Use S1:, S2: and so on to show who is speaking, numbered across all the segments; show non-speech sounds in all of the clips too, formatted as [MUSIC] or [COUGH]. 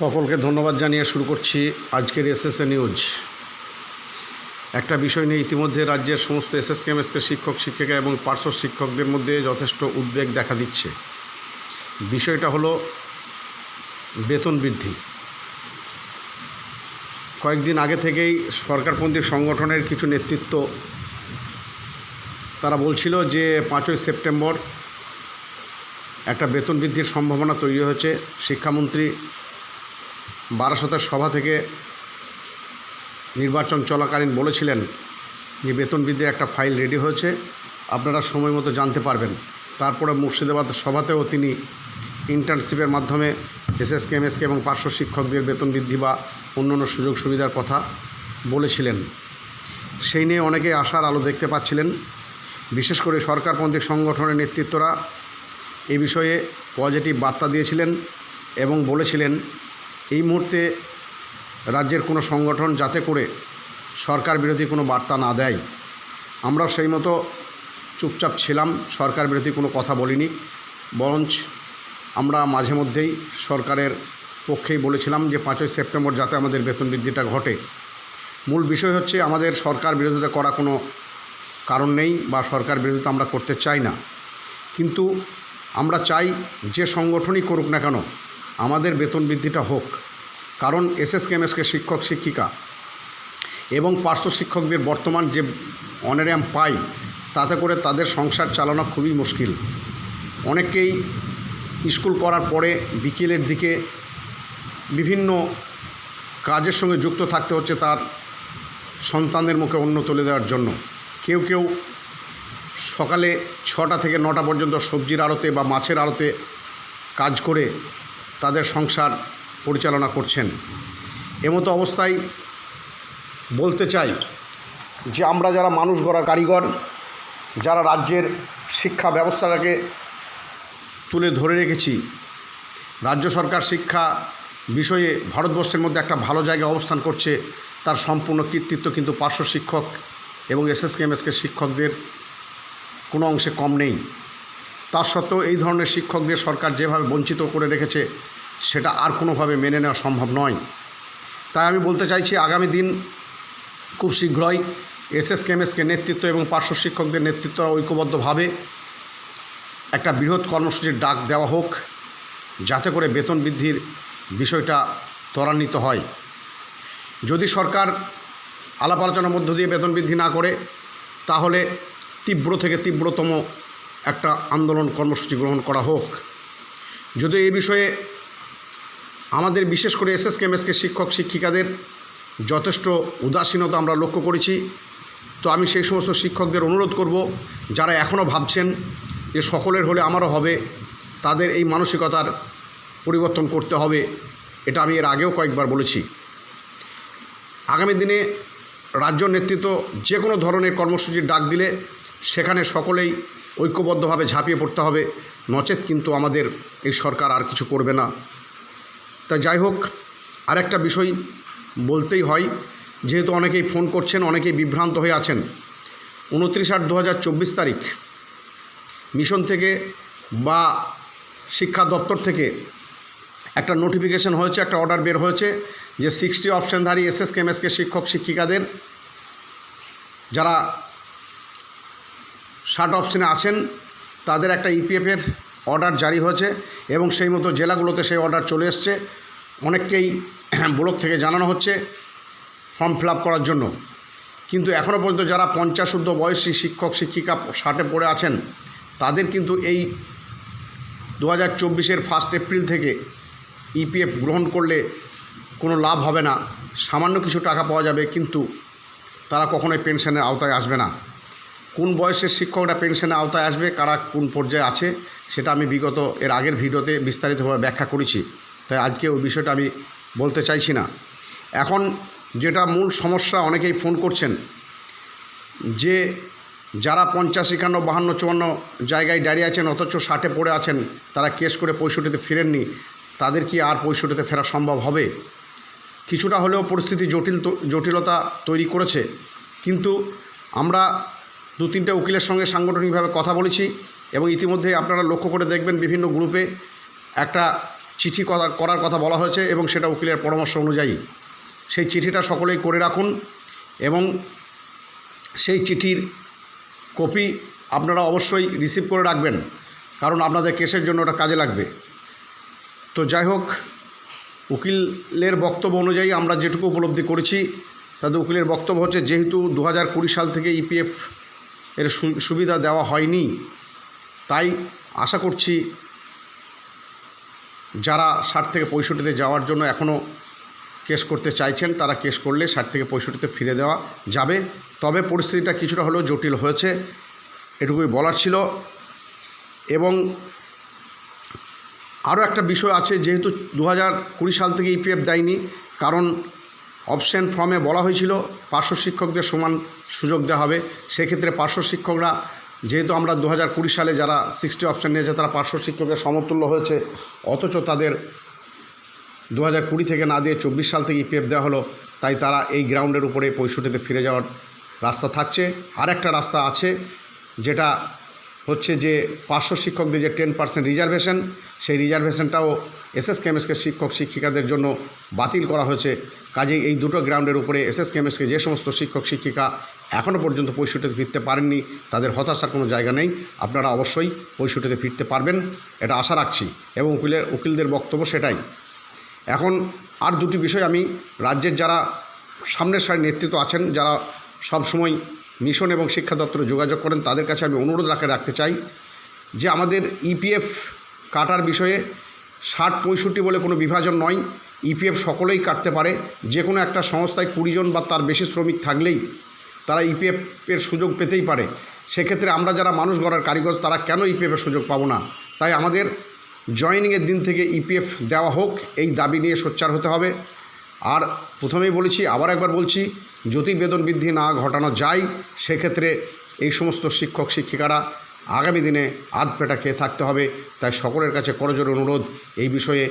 S1: সকলকে ধন্যবাদ জানিয়ে শুরু করছি আজকের এসএসএ নিউজ। একটা বিষয় নিয়ে ইতিমধ্যে রাজ্যের সমস্ত এসএস কেমএসকে শিক্ষক, শিক্ষিকা এবং পার্শ্ব শিক্ষকদের মধ্যে যথেষ্ট উদ্বেগ দেখা দিচ্ছে। বিষয়টা হলো বেতন বৃদ্ধি। কয়েকদিন আগে থেকেই সরকারপন্থী সংগঠনের কিছু নেতৃত্ব তারা বলছিল যে পাঁচই সেপ্টেম্বর একটা বেতন বৃদ্ধির সম্ভাবনা তৈরি হয়েছে। শিক্ষামন্ত্রী বারাসতের সভা থেকে নির্বাচন চলাকালীন বলেছিলেন যে বেতন বৃদ্ধির একটা ফাইল রেডি হয়েছে, আপনারা সময় মতো জানতে পারবেন। তারপরে মুর্শিদাবাদ সভাতেও তিনি ইন্টার্নশিপের মাধ্যমে এসএসকে, এমএসকে এবং পার্শ্ব শিক্ষকদের বেতন বৃদ্ধি বা অন্যান্য সুযোগ সুবিধার কথা বলেছিলেন। সেই নিয়ে অনেকে আশার আলো দেখতে পাচ্ছিলেন। বিশেষ করে সরকারপন্থী সংগঠনের নেতৃত্বরা এ বিষয়ে পজিটিভ বার্তা দিয়েছিলেন এবং বলেছিলেন এই মুহূর্তে রাজ্যের কোনো সংগঠন যাতে করে সরকার বিরোধী কোনো বার্তা না দেয়। আমরা সেই মতো চুপচাপ ছিলাম, সরকার বিরোধী কোনো কথা বলিনি। বরঞ্চ আমরা মাঝে মধ্যেই সরকারের পক্ষেই বলেছিলাম যে, পাঁচই সেপ্টেম্বর যাতে আমাদের বেতন বৃদ্ধিটা ঘটে। মূল বিষয় হচ্ছে, আমাদের সরকার বিরোধিতা করা কোনো কারণ নেই বা সরকার বিরোধিতা আমরা করতে চাই না। কিন্তু আমরা চাই যে সংগঠনই করুক না কেন, আমাদের বেতন বৃদ্ধিটা হোক। কারণ এসএস কেমএসকে শিক্ষক, শিক্ষিকা এবং পার্শ্ব শিক্ষকদের বর্তমান যে অনারাম পাই, তাতে করে তাদের সংসার চালানো খুবই মুশকিল। অনেকেই স্কুল করার পরে বিকেলের দিকে বিভিন্ন কাজের সঙ্গে যুক্ত থাকতে হচ্ছে তার সন্তানদের মুখে অন্ন তুলে দেওয়ার জন্য। কেউ কেউ সকালে ছটা থেকে নটা পর্যন্ত সবজির আড়তে বা মাছের আড়তে কাজ করে তাদের সংসার পরিচালনা করছেন। এমতো অবস্থায় বলতে চাই যে আমরা যারা মানুষ গড়ার কারিগর, যারা রাজ্যের শিক্ষা ব্যবস্থাটাকে তুলে ধরে রেখেছি, রাজ্য সরকার শিক্ষা বিষয়ে ভারতবর্ষের মধ্যে একটা ভালো জায়গায় অবস্থান করছে, তার সম্পূর্ণ কৃতিত্ব কিন্তু পার্শ্ব শিক্ষক এবং এসএসকে, এমএসকে শিক্ষকদের কোনো অংশে কম নেই। তার সত্ত্বেও এই ধরনের শিক্ষকদের সরকার যেভাবে বঞ্চিত করে রেখেছে সেটা আর কোনোভাবে মেনে নেওয়া সম্ভব নয়। তাই আমি বলতে চাইছি, আগামী দিন খুব শীঘ্রই এসএস কেমএসকে নেতৃত্ব এবং পার্শ্ব শিক্ষকদের নেতৃত্ব ঐক্যবদ্ধভাবে একটা বৃহৎ কর্মসূচির ডাক দেওয়া হোক, যাতে করে বেতন বৃদ্ধির বিষয়টা ত্বরান্বিত হয়। যদি সরকার আলাপ আলোচনার মধ্য দিয়ে বেতন বৃদ্ধি না করে, তাহলে তীব্র থেকে তীব্রতম একটা আন্দোলন কর্মসূচি গ্রহণ করা হোক। যদি এই বিষয়ে আমাদের বিশেষ করে এসএস কেমএসকে শিক্ষক, শিক্ষিকাদের যথেষ্ট উদাসীনতা আমরা লক্ষ্য করেছি। তো আমি সেই সমস্ত শিক্ষকদের অনুরোধ করব, যারা এখনও ভাবছেন যে সকলের হলে আমারও হবে, তাদের এই মানসিকতার পরিবর্তন করতে হবে, এটা আমি এর আগেও কয়েকবার বলেছি। আগামী দিনে রাজ্য নেতৃত্ব যে কোনো ধরনের কর্মসূচির ডাক দিলে সেখানে সকলেই ঐক্যবদ্ধভাবে ঝাঁপিয়ে পড়তে হবে। নচেত কিন্তু আমাদের এই সরকার আর কিছু করবে না। তা যাই হোক, আরেকটা বিষয় বলতেই হয়, যেহেতু অনেকেই ফোন করছেন, অনেকেই বিভ্রান্ত হয়ে আছেন। উনত্রিশ আট দু তারিখ, মিশন থেকে বা শিক্ষা দপ্তর থেকে একটা নোটিফিকেশন হয়েছে, একটা অর্ডার বের হয়েছে যে সিক্সটি অপশানধারী এসএস কেমএসকে শিক্ষক, শিক্ষিকাদের যারা ষাট অপশানে আছেন, তাদের একটা ইপিএফের অর্ডার জারি হয়েছে এবং সেই মতো জেলাগুলোতে সেই অর্ডার চলে এসছে। অনেককেই [CLEARS THROAT] ব্লক থেকে জানানো হচ্ছে ফর্ম ফিল করার জন্য। কিন্তু এখনও পর্যন্ত যারা পঞ্চাশ ঊর্ধ্ব বয়সী শিক্ষক, শিক্ষিকা ষাটে পড়ে আছেন, তাদের কিন্তু এই দু হাজার চব্বিশের ফার্স্ট এপ্রিল থেকে ইপিএফ গ্রহণ করলে কোনো লাভ হবে না। সামান্য কিছু টাকা পাওয়া যাবে, কিন্তু তারা কখনোই পেনশনের আওতায় আসবে না। কোন বয়সের শিক্ষকরা পেনশনের আওতায় আসবে, কারা কোন পর্যায়ে আছে, সেটা আমি বিগত এর আগের ভিডিওতে বিস্তারিতভাবে ব্যাখ্যা করেছি। তাই আজকে ওই বিষয়টা আমি বলতে চাইছি না। এখন যেটা মূল সমস্যা অনেকেই ফোন করছেন, যে যারা পঞ্চাশ, একান্ন, বাহান্ন, চুয়ান্ন জায়গায় দাঁড়িয়ে আছেন, অথচ ষাটে পড়ে আছেন, তারা কেস করে পঁয়ষট্টিতে ফেরেননি, তাদের কি আর পঁয়ষট্টিতে ফেরা সম্ভব হবে? কিছুটা হলেও পরিস্থিতি জটিল জটিলতা তৈরি করেছে। কিন্তু আমরা দু তিনটে উকিলের সঙ্গে সাংগঠনিকভাবে কথা বলেছি এবং ইতিমধ্যে আপনারা লক্ষ্য করে দেখবেন বিভিন্ন গ্রুপে একটা চিঠি করা- করার কথা বলা হয়েছে এবং সেটা উকিলের পরামর্শ অনুযায়ী। সেই চিঠিটা সকলেই করে রাখুন এবং সেই চিঠির কপি আপনারা অবশ্যই রিসিভ করে রাখবেন, কারণ আপনাদের কেসের জন্য ওটা কাজে লাগবে। তো যাই হোক, উকিলের বক্তব্য অনুযায়ী আমরা যেটুকু উপলব্ধি করেছি তাদের উকিলের বক্তব্য হচ্ছে, যেহেতু দু হাজার কুড়ি সাল থেকে ইপিএফ এর সুবিধা দেওয়া হয়নি। তাই আশা করছি যারা ষাট থেকে পঁয়ষট্টিতে যাওয়ার জন্য এখনও কেস করতে চাইছেন, তারা কেস করলে ষাট থেকে পঁয়ষট্টিতে ফিরে দেওয়া যাবে। তবে পরিস্থিতিটা কিছুটা হলেও জটিল হয়েছে, এটুকুই বলার ছিল। এবং আরও একটা বিষয় আছে, যেহেতু দু হাজার কুড়ি সাল থেকে ইপিএফ দেয়নি, কারণ অপশন ফর্মে বলা হয়েছিল, পার্শ্ব শিক্ষকদের সমান সুযোগ দেওয়া হবে। সেক্ষেত্রে পার্শ্ব শিক্ষকরা, যেহেতু আমরা দু হাজার কুড়ি সালে যারা সিক্সটি অপশন নিয়েছে, তারা পার্শ্ব শিক্ষকের সমতুল্য হয়েছে। অথচ তাদের দু হাজার কুড়ি থেকে না দিয়ে চব্বিশ সাল থেকে ইপিএফ দেওয়া হলো, তাই তারা এই গ্রাউন্ডের উপরে পঁয়ষট্টিতে ফিরে যাওয়ার রাস্তা থাকছে। আর একটা রাস্তা আছে, যেটা হচ্ছে যে পার্শ্ব শিক্ষকদের যে টেন পার্সেন্ট রিজার্ভেশন সেই রিজার্ভেশনটাও এসএস কেমএসকে শিক্ষক, শিক্ষিকাদের জন্য বাতিল করা হয়েছে। কাজেই এই দুটো গ্রাউন্ডের উপরে এসএস কেমএসকে যে সমস্ত শিক্ষক, শিক্ষিকা এখনও পর্যন্ত পঁয়ষট্টিতে ফিরতে পারেননি, তাদের হতাশার কোনো জায়গা নেই। আপনারা অবশ্যই পঁয়ষট্টিতে ফিরতে পারবেন, এটা আশা রাখছি। এবং উকিলের, উকিলদের বক্তব্য সেটাই। এখন আর দুটি বিষয় আমি, রাজ্যের যারা সামনের সারির নেতৃত্ব আছেন, যারা সবসময় মিশন এবং শিক্ষা দপ্তরে যোগাযোগ করেন, তাদের কাছে আমি অনুরোধ রাখে রাখতে চাই যে আমাদের ইপিএফ কাটার বিষয়ে ষাট পঁয়ষট্টি বলে কোনো বিভাজন নয়। ইপিএফ সকলেই কাটতে পারে। যে কোনো একটা সংস্থায় কুড়িজন বা তার বেশি শ্রমিক থাকলেই তারা ইপিএফের সুযোগ পেতেই পারে। সেক্ষেত্রে আমরা যারা মানুষ গড়ার কারিগর, তারা কেন ইপিএফের সুযোগ পাবো না? তাই আমাদের জয়েনিংয়ের দিন থেকে ইপিএফ দেওয়া হোক। এই দাবি নিয়ে সোচ্চার হতে হবে। আর প্রথমেই বলেছি, আবার একবার বলছি, যদি বেতন বৃদ্ধি না ঘটানো যায়, সেক্ষেত্রে এই সমস্ত শিক্ষক, শিক্ষিকারা আগামী দিনে আধ পেটা খেয়ে থাকতে হবে। তাই সকলের কাছে করজোর অনুরোধ, এই বিষয়ে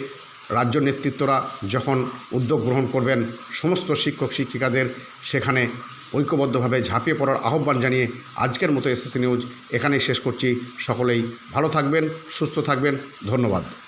S1: রাজ্য নেতৃত্বরা যখন উদ্যোগ গ্রহণ করবেন, সমস্ত শিক্ষক, শিক্ষিকাদের সেখানে ঐক্যবদ্ধভাবে ঝাঁপিয়ে পড়ার আহ্বান জানিয়ে আজকের মতো এসএসসি নিউজ এখানেই শেষ করছি। সকলেই ভালো থাকবেন, সুস্থ থাকবেন। ধন্যবাদ।